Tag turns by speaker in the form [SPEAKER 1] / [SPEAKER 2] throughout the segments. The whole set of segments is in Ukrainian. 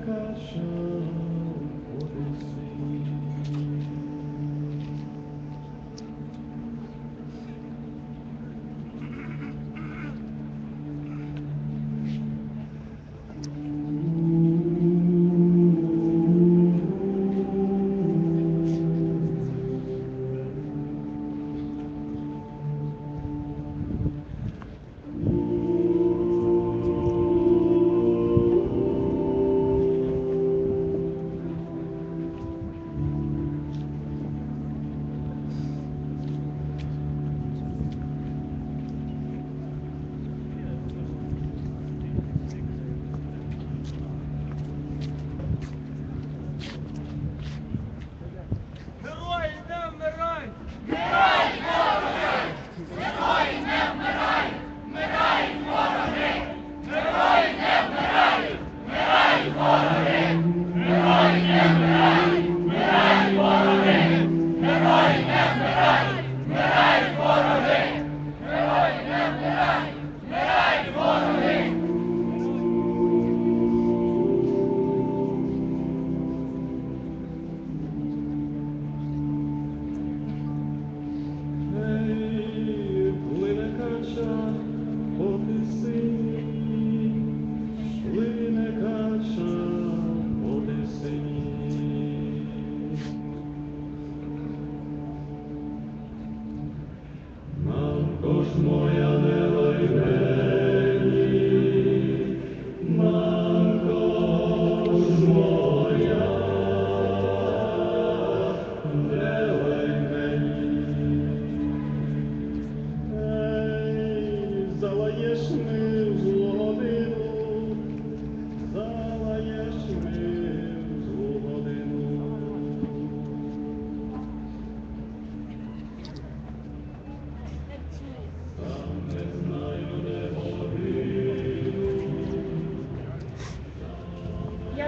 [SPEAKER 1] Shaka Shaka.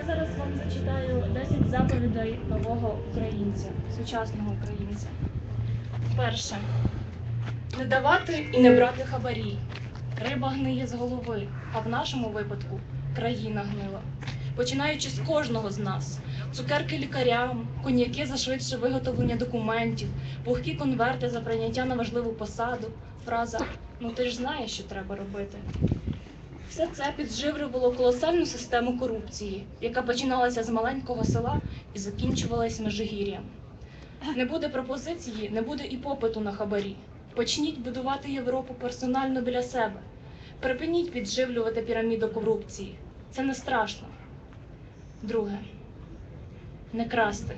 [SPEAKER 2] Я зараз вам зачитаю 10 заповідей нового українця, сучасного українця. Перше. Не давати і не брати хабарі. Риба гниє з голови, а в нашому випадку країна гнила. Починаючи з кожного з нас. Цукерки лікарям, коньяки за швидше виготовлення документів, пухкі конверти за прийняття на важливу посаду, фраза Ну ти ж знаєш, що треба робити. Все це підживлювало колосальну систему корупції, яка починалася з маленького села і закінчувалась межигір'ям. Не буде пропозиції, не буде і попиту на хабарі. Почніть будувати Європу персонально біля себе. Припиніть підживлювати піраміду корупції. Це не страшно. Друге. Не красти.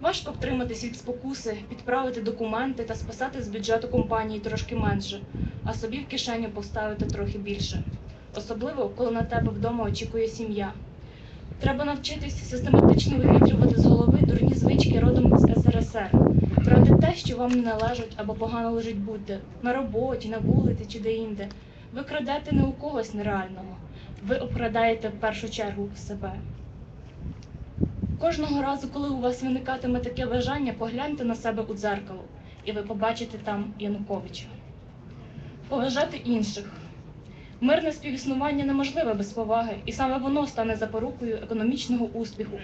[SPEAKER 2] Важко втриматись від спокуси, підправити документи та списати з бюджету компанії трошки менше, а собі в кишеню поставити трохи більше. Особливо, коли на тебе вдома очікує сім'я. Треба навчитись систематично вивітрювати з голови дурні звички родом з СРСР, брати те, що вам не належить або погано лежить будь-де, на роботі, на вулиці чи де-інде. Ви крадете не у когось нереального, ви обкрадаєте в першу чергу себе. Кожного разу, коли у вас виникатиме таке бажання, погляньте на себе у дзеркало, і ви побачите там Януковича. Поважати інших. Мирне співіснування неможливе без поваги, і саме воно стане запорукою економічного успіху.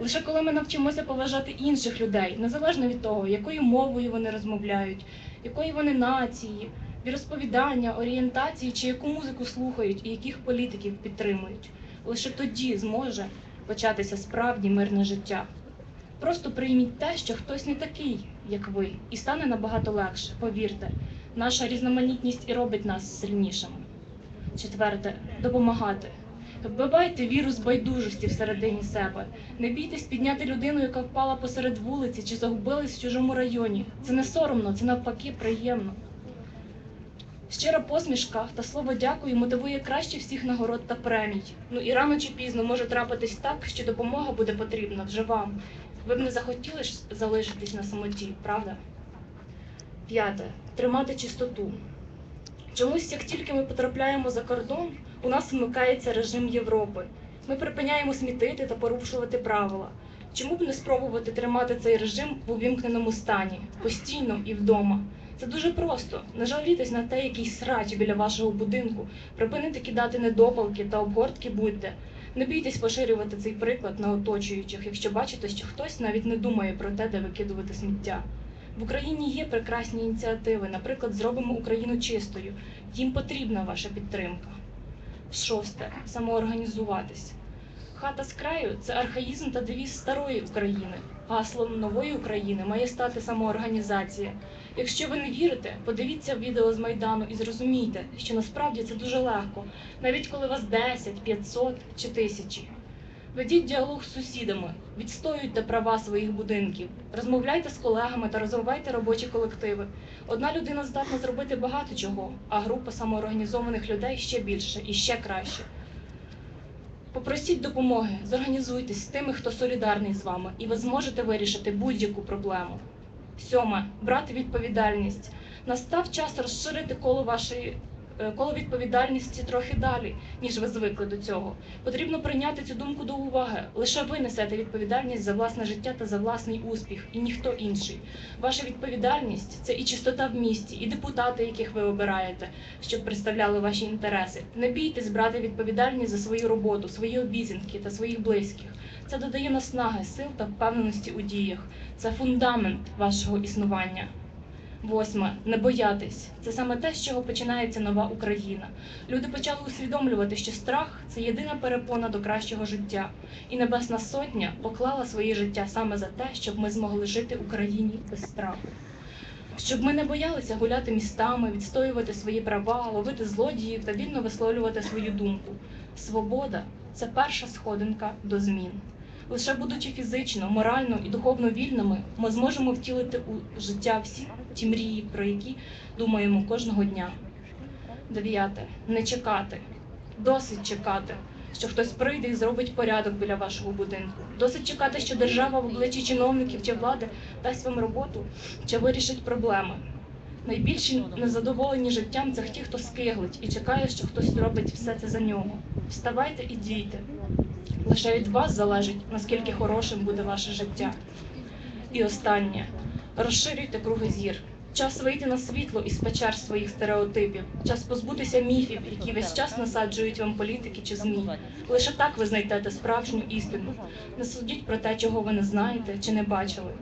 [SPEAKER 2] Лише коли ми навчимося поважати інших людей, незалежно від того, якою мовою вони розмовляють, якої вони нації, віросповідання, орієнтації чи яку музику слухають і яких політиків підтримують. Лише тоді зможе початися справді мирне життя. Просто прийміть те, що хтось не такий, як ви, і стане набагато легше. Повірте, наша різноманітність і робить нас сильнішими. Четверте допомагати. Вбивайте вірус байдужості всередині себе. Не бійтесь підняти людину, яка впала посеред вулиці чи загубилась в чужому районі. Це не соромно, це навпаки приємно. Щира посмішка та слово дякую мотивує краще всіх нагород та премій. Ну і рано чи пізно може трапитись так, що допомога буде потрібна вже вам. Ви б не захотіли ж залишитись на самоті, правда? П'яте тримати чистоту. Чомусь, як тільки ми потрапляємо за кордон, у нас вмикається режим Європи. Ми припиняємо смітити та порушувати правила. Чому б не спробувати тримати цей режим в увімкненому стані, постійно і вдома? Це дуже просто. Не жалітесь на те, який срач біля вашого будинку, припинити кидати недопалки та обгортки будьте. Не бійтесь поширювати цей приклад на оточуючих, якщо бачите, що хтось навіть не думає про те, де викидувати сміття. В Україні є прекрасні ініціативи, наприклад, зробимо Україну чистою. Їм потрібна ваша підтримка. Шосте самоорганізуватись. Хата з краю це архаїзм та девіз старої України. Гаслом нової України має стати самоорганізація. Якщо ви не вірите, подивіться відео з Майдану і зрозумійте, що насправді це дуже легко, навіть коли вас 10, 500 чи тисячі. Ведіть діалог з сусідами, відстоюйте права своїх будинків, розмовляйте з колегами та розвивайте робочі колективи. Одна людина здатна зробити багато чого, а група самоорганізованих людей ще більше і ще краще. Попросіть допомоги, зорганізуйтесь з тими, хто солідарний з вами, і ви зможете вирішити будь-яку проблему. Сьоме брати відповідальність. Настав час розширити коло вашої коло відповідальності трохи далі, ніж ви звикли до цього. Потрібно прийняти цю думку до уваги. Лише ви несете відповідальність за власне життя та за власний успіх, і ніхто інший. Ваша відповідальність це і чистота в місті, і депутати, яких ви обираєте, щоб представляли ваші інтереси. Не бійтесь брати відповідальність за свою роботу, свої обіцянки та своїх близьких. Це додає наснаги, сил та впевненості у діях. Це фундамент вашого існування. Восьме не боятись. Це саме те, з чого починається нова Україна. Люди почали усвідомлювати, що страх це єдина перепона до кращого життя, і Небесна Сотня поклала своє життя саме за те, щоб ми змогли жити в Україні без страху. Щоб ми не боялися гуляти містами, відстоювати свої права, ловити злодіїв та вільно висловлювати свою думку. Свобода це перша сходинка до змін. Лише будучи фізично, морально і духовно вільними, ми зможемо втілити у життя всі ті мрії, про які думаємо кожного дня. Дев'яте. Не чекати. Досить чекати, що хтось прийде і зробить порядок біля вашого будинку. Досить чекати, що держава в обличчі чиновників чи влади дасть вам роботу чи вирішить проблеми. Найбільші незадоволені життям це ті, хто скиглить і чекає, що хтось зробить все це за нього. Вставайте і дійте. Лише від вас залежить, наскільки хорошим буде ваше життя. І останнє розширюйте круги зір. Час вийти на світло із печер своїх стереотипів, час позбутися міфів, які весь час насаджують вам політики чи ЗМІ. Лише так ви знайдете справжню істину. Не судіть про те, чого ви не знаєте чи не бачили.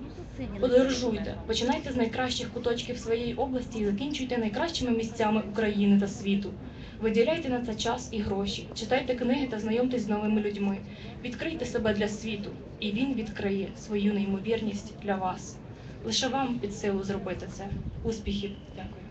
[SPEAKER 2] Подорожуйте, починайте з найкращих куточків своєї області і закінчуйте найкращими місцями України та світу. Виділяйте на це час і гроші, читайте книги та знайомтесь з новими людьми. Відкрийте себе для світу, і він відкриє свою неймовірність для вас. Лише вам під силу зробити це. Успіхів! Дякую.